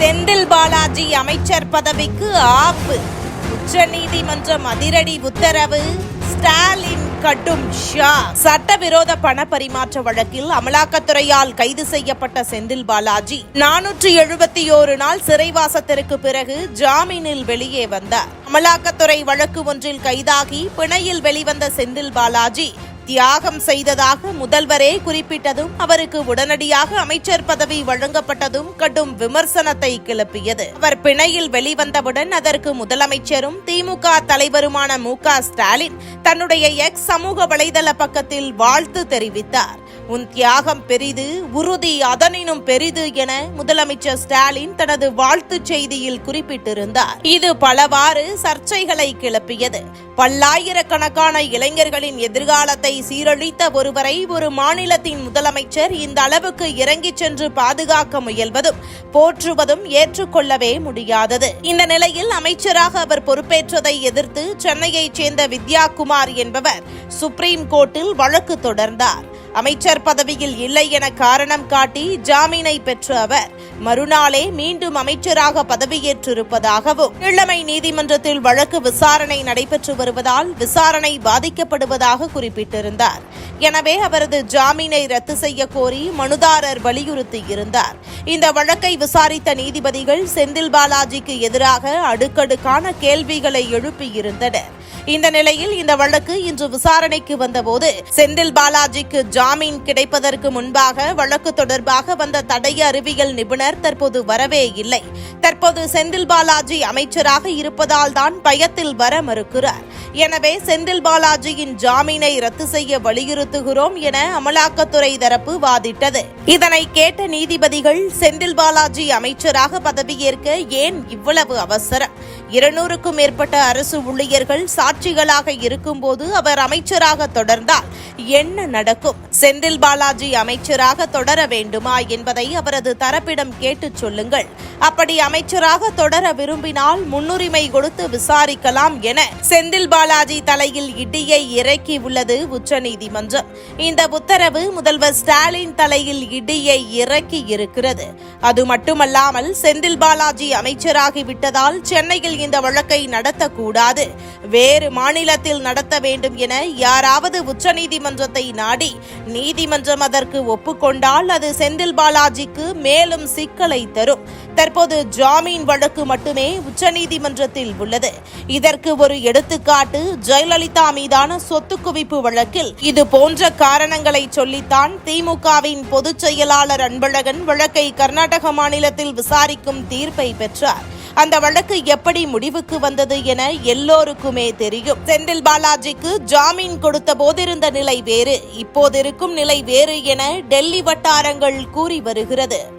செந்தில் பாலாஜி அமைச்சர் பதவிக்கு ஆப்பு. உச்சநீதிமன்றம் அதிரடி உத்தரவு ஸ்டாலின் கடும் ஷா. சட்டவிரோத பண பரிமாற்ற வழக்கில் அமலாக்கத்துறையால் கைது செய்யப்பட்ட செந்தில் பாலாஜி நானூற்றி எழுபத்தி ஓரு நாள் சிறைவாசத்திற்கு பிறகு ஜாமீனில் வெளியே வந்தார். அமலாக்கத்துறை வழக்கு ஒன்றில் கைதாகி பிணையில் வெளிவந்த செந்தில் பாலாஜி தியாகம் செய்ததாக முதல்வரே குறிப்பிட்டதும் அவருக்கு உடனடியாக அமைச்சர் பதவி வழங்கப்பட்டதும் கடும் விமர்சனத்தை கிளப்பியது. அவர் பிணையில் வெளிவந்தவுடன் அதற்கு முதலமைச்சரும் திமுக தலைவருமான மு க ஸ்டாலின் தன்னுடைய எக்ஸ் சமூக வலைதள பக்கத்தில் வாழ்த்து தெரிவித்தார். உன் தியாகம் பெரிது உறுதி அதனினும் பெரிது என முதலமைச்சர் ஸ்டாலின் தனது வாழ்த்துச் செய்தியில் குறிப்பிட்டிருந்தார். இது பலவாறு சர்ச்சைகளை கிளப்பியது. பல்லாயிரக்கணக்கான இளைஞர்களின் எதிர்காலத்தை சீரழித்த ஒருவரை ஒரு மாநிலத்தின் முதலமைச்சர் இந்த அளவுக்கு இறங்கிச் சென்று பாதுகாக்க முயல்வதும் போற்றுவதும் ஏற்றுக்கொள்ளவே முடியாதது. இந்த நிலையில் அமைச்சராக அவர் பொறுப்பேற்றதை எதிர்த்து சென்னையைச் சேர்ந்த வித்யா குமார் என்பவர் சுப்ரீம் கோர்ட்டில் வழக்கு தொடர்ந்தார். அமைச்சர் பதவியில் இல்லை என காரணம் காட்டி ஜாமீனை பெற்ற அவர் மறுநாளே மீண்டும் அமைச்சராக பதவியேற்றிருப்பதாகவும் இளமை நீதிமன்றத்தில் வழக்கு விசாரணை நடைபெற்று வருவதால் விசாரணை பாதிக்கப்படுவதாக குறிப்பிட்டிருந்தார். எனவே அவரது ஜாமீனை ரத்து செய்ய கோரி மனுதாரர் வலியுறுத்தியிருந்தார். இந்த வழக்கை விசாரித்த நீதிபதிகள் செந்தில் பாலாஜிக்கு எதிராக அடுக்கடுக்கான கேள்விகளை எழுப்பியிருந்தனர். இந்த நிலையில் இந்த வழக்கு இன்று விசாரணைக்கு வந்தபோது செந்தில் பாலாஜிக்கு ஜாமீன் கிடைப்பதற்கு முன்பாக வழக்கு தொடர்பாக வந்த தடய அறிவியல் நிபுணர் தற்போது வரவே இல்லை. தற்போது செந்தில் பாலாஜி அமைச்சராக இருப்பதால் தான் பயத்தில் வர மறுக்கிறார். எனவே செந்தில் பாலாஜியின் ஜாமீனை ரத்து செய்ய வலியுறுத்துகிறோம் என அமலாக்கத்துறை தரப்பு வாதிட்டது. இதனை கேட்ட நீதிபதிகள் செந்தில் பாலாஜி அமைச்சராக பதவியேற்க ஏன் இவ்வளவு அவசரம்? இருநூறுக்கும் மேற்பட்ட அரசு ஊழியர்கள் சாட்சிகளாக இருக்கும்போது அவர் அமைச்சராக தொடர்ந்தால் என்ன நடக்கும்? செந்தில் பாலாஜி அமைச்சராக தொடர வேண்டுமா என்பதை அவரது தரப்பிடம் கேட்டுச் சொல்லுங்கள். அப்படி அமைச்சராக தொடர விரும்பினால் முன்னுரிமை கொடுத்து விசாரிக்கலாம் என செந்தில் பாலாஜி தலையில் இடியை இறக்கி உள்ளது உச்சநீதிமன்றம். இந்த உத்தரவு முதல்வர் ஸ்டாலின் தலையில் இடியை இறக்கி இருக்கிறது. அது மட்டுமல்லாமல் செந்தில் பாலாஜி அமைச்சராகிவிட்டதால் சென்னையில் இந்த வழக்கை நடத்தக்கூடாது. வேறு மாநிலத்தில் நடத்த வேண்டும் என யாராவது உச்சநீதிமன்றத்தை நாடி நீதிமன்றம் அதற்கு ஒப்புக்கொண்டால் அது செந்தில் பாலாஜிக்கு மேலும் சிக்கலை தரும். தற்போது ஜாமீன் வழக்கு மட்டுமே உச்சநீதிமன்றத்தில் உள்ளது. இதற்கு ஒரு எடுத்துக்காட்டு ஜெயலலிதா மீதான சொத்து குவிப்பு வழக்கில் இது போன்ற காரணங்களை சொல்லித்தான் திமுகவின் பொதுச் செயலாளர் அன்பழகன் வழக்கை கர்நாடக மாநிலத்தில் விசாரிக்கும் தீர்ப்பை பெற்றார். அந்த வழக்கு எப்படி முடிவுக்கு வந்தது என எல்லோருக்குமே தெரியும். செந்தில் பாலாஜிக்கு ஜாமீன் கொடுத்த போதிருந்த நிலை வேறு. இப்போதிருக்கும் நிலை வேறு என டெல்லி வட்டாரங்கள் கூறி வருகிறது.